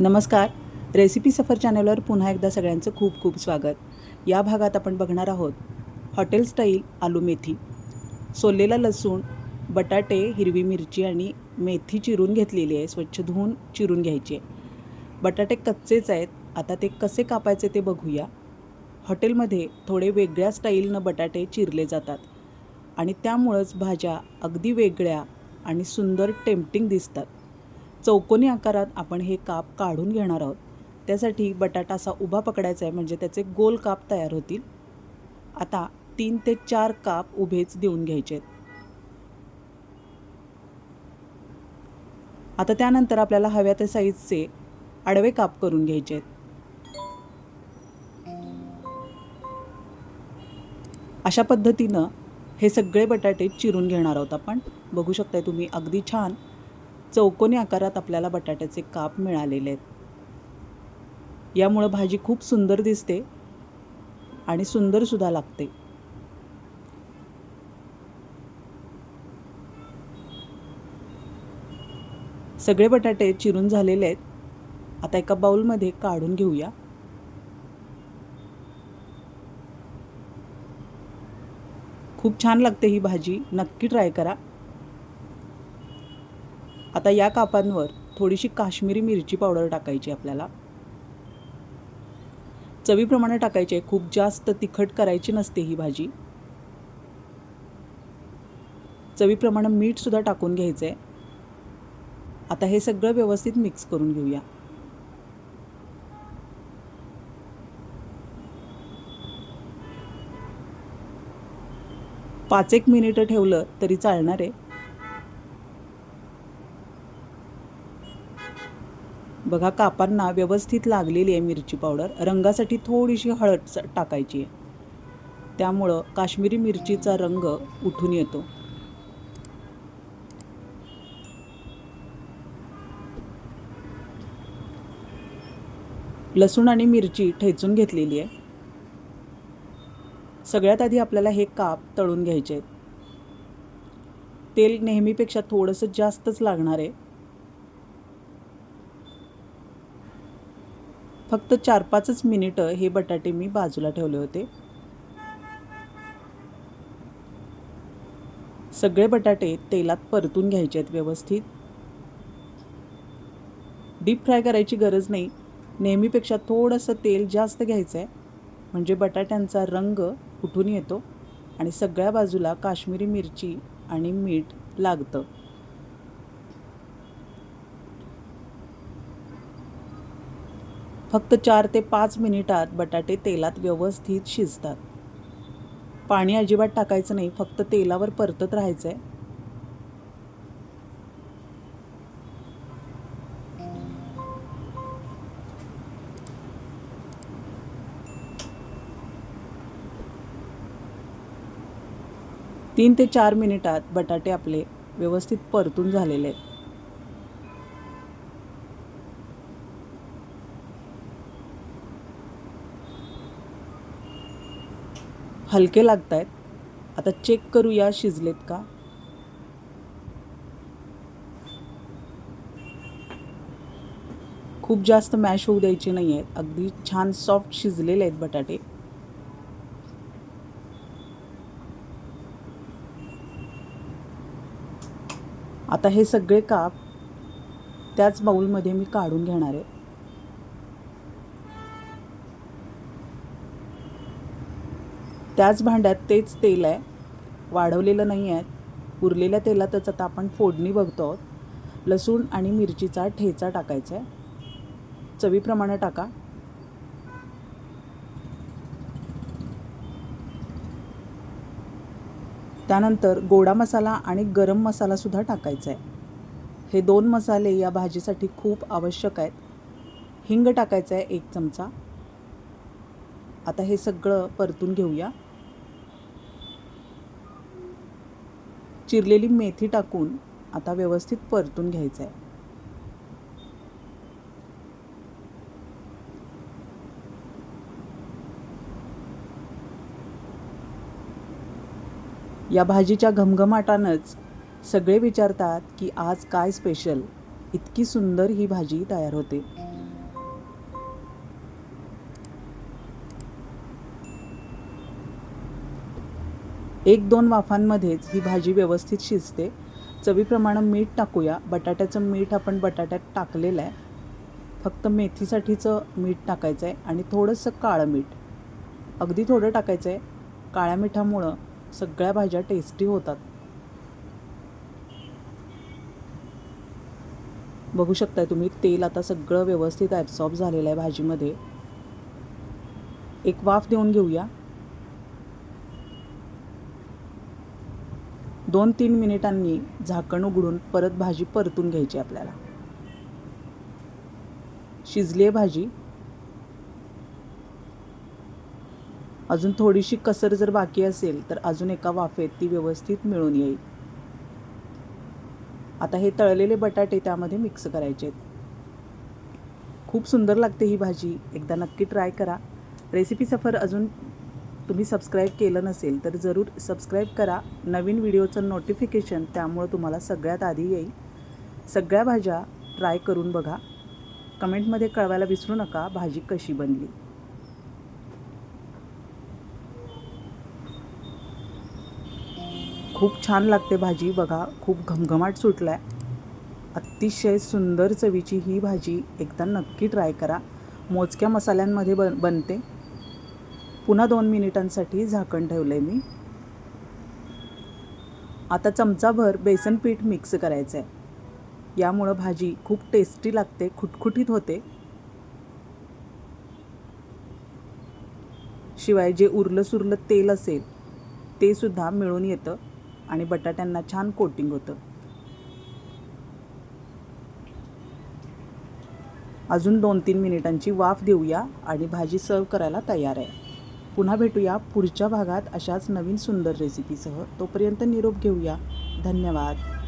नमस्कार. रेसिपी सफर चॅनलवर पुन्हा एकदा सगळ्यांचं खूप खूप स्वागत. या भागात आपण बघणार आहोत हॉटेल स्टाईल आलू मेथी. सोललेला लसूण बटाटे हिरवी मिरची आणि मेथी चिरून घेतलेली आहे. स्वच्छ धुवून चिरून घ्यायची आहे. बटाटे कच्चेच आहेत. आता ते कसे कापायचे ते बघूया. हॉटेलमध्ये थोडे वेगळ्या स्टाईलनं बटाटे चिरले जातात आणि त्यामुळंच भाज्या अगदी वेगळ्या आणि सुंदर टेम्पटिंग दिसतात. चौकोनी आकारात आपण हे काप काढून घेणार आहोत. त्यासाठी बटाटा असा उभा पकडायचा आहे म्हणजे त्याचे गोल काप तयार होतील. आता तीन ते चार काप उभेच देऊन घ्यायचे आहेत. आता त्यानंतर आपल्याला हव्या त्या साईजचे आडवे काप करून घ्यायचे आहेत. अशा पद्धतीनं हे सगळे बटाटे चिरून घेणार आहोत आपण. बघू शकताय तुम्ही अगदी छान चौकोनी आकारात आपल्याला बटाट्याचे काप मिळालेले आहेत. यामुळं भाजी खूप सुंदर दिसते आणि सुंदरसुद्धा लागते. सगळे बटाटे चिरून झालेले आहेत. आता एका बाउलमध्ये काढून घेऊया. खूप छान लागते ही भाजी. नक्की ट्राय करा. आता या कापांवर थोडीशी काश्मीरी मिरची पावडर टाकायची आपल्याला. चवीप्रमाणे टाकायची आहे. खूप जास्त तिखट करायची नसते ही भाजी. चवीप्रमाणे मीठसुद्धा टाकून घ्यायचं आहे आता हे सगळं व्यवस्थित मिक्स करून घेऊया. पाच एक मिनिटं ठेवलं तरी चालणार आहे. बघा कापांना व्यवस्थित लागलेली आहे मिरची पावडर. रंगासाठी थोडीशी हळद स- टाकायची आहे. त्यामुळं काश्मीरी मिरचीचा रंग उठून येतो. लसूण आणि मिरची ठेचून घेतलेली आहे. सगळ्यात आधी आपल्याला हे काप तळून घ्यायचे आहेत. तेल नेहमीपेक्षा थोडंसं जास्तच लागणार आहे. फक्त चार पाचच मिनिटं हे बटाटे मी बाजूला ठेवले होते. सगळे बटाटे तेलात परतून घ्यायचे आहेत व्यवस्थित. डीप फ्राय करायची गरज नाही. नेहमीपेक्षा थोडंसं तेल जास्त घ्यायचं आहे म्हणजे बटाट्यांचा रंग उठून येतो आणि सगळ्या बाजूला काश्मीरी मिरची आणि मीठ लागतं. फक्त चार ते पाच मिनिटात बटाटे तेलात व्यवस्थित शिजतात. पाणी अजिबात टाकायचं नाही फक्त तेलावर परतत राहायचं आहे तीन ते चार मिनिटात बटाटे आपले व्यवस्थित परतून झालेले आहेत. हलके लागत आहेत आता चेक करूया शिजलेत का? खूप जास्त मॅश होऊ द्यायचे नाही आहेत अगदी छान सॉफ्ट शिजलेले आहेत बटाटे. आता हे सगळे काप त्याच बाऊलमध्ये मी काढून घेणार आहे. त्याच भांड्यात तेच तेल आहे. वाढवलेलं नाही आहे. उरलेल्या तेलातच आता आपण फोडणी बघतो. आहोत लसूण आणि मिरचीचा ठेचा टाकायचा आहे. चवीप्रमाणे टाका. त्यानंतर गोडा मसाला आणि गरम मसालासुद्धा टाकायचा आहे. हे दोन मसाले या भाजीसाठी खूप आवश्यक आहेत. हिंग टाकायचं आहे एक चमचा. आता हे सगळं परतून घेऊया. चिरलेली मेथी टाकून आता व्यवस्थित परतून घ्यायचं आहे या भाजीच्या घमघमाटानंच सगळे विचारतात की आज काय स्पेशल इतकी सुंदर ही भाजी तयार होते. एक दोन वाफांमध्येच ही भाजी व्यवस्थित शिजते. चवीप्रमाणे मीठ टाकूया. बटाट्याचं मीठ आपण बटाट्यात टाकलेलं आहे. फक्त मेथीसाठीचं मीठ टाकायचं आहे आणि थोडंसं काळं मीठ. अगदी थोडं टाकायचं आहे. काळ्या मिठामुळं सगळ्या भाज्या टेस्टी होतात. बघू शकताय तुम्ही तेल आता सगळं व्यवस्थित ॲब्सॉर्ब झालेलं आहे भाजीमध्ये. एक वाफ देऊन घेऊया. दोन तीन मिनिटांनी झाकण उघडून परत भाजी परतून घ्यायची आपल्याला. शिजली आहे भाजी. अजून थोडीशी कसर जर बाकी असेल तर अजून एका वाफेत ती व्यवस्थित मिळून येईल. आता हे तळलेले बटाटे त्यामध्ये मिक्स करायचे आहेत. खूप सुंदर लागते ही भाजी. एकदा नक्की ट्राय करा. रेसिपी सफर अजून तुम्ही सबस्क्राईब केलं नसेल तर जरूर सबस्क्राईब करा. नवीन व्हिडिओचं नोटिफिकेशन त्यामुळं तुम्हाला सगळ्यात आधी येईल. सगळ्या भाज्या ट्राय करून बघा. कमेंटमध्ये कळवायला विसरू नका. भाजी कशी बनली? खूप छान लागते भाजी. बघा खूप घमघमाट सुटला आहे अतिशय सुंदर चवीची ही भाजी एकदा नक्की ट्राय करा. मोजक्या मसाल्यांमध्ये बन बनते. पुन्हा दोन मिनिटांसाठी झाकण ठेवलं आहे मी. आता चमचाभर बेसन पीठ मिक्स करायचं आहे यामुळं भाजी खूप टेस्टी लागते खुटखुटीत होते. शिवाय जे उरलं सुरलं तेल असेल ते सुद्धा मिळून येतं आणि बटाट्यांना छान कोटिंग होतं. अजून दोन तीन मिनिटांची वाफ देऊया आणि भाजी सर्व करायला तयार आहे. पुन्हा भेटूया पुढच्या भागात अशाच नवीन सुंदर रेसिपीसह तोपर्यंत निरोप घेऊया. धन्यवाद.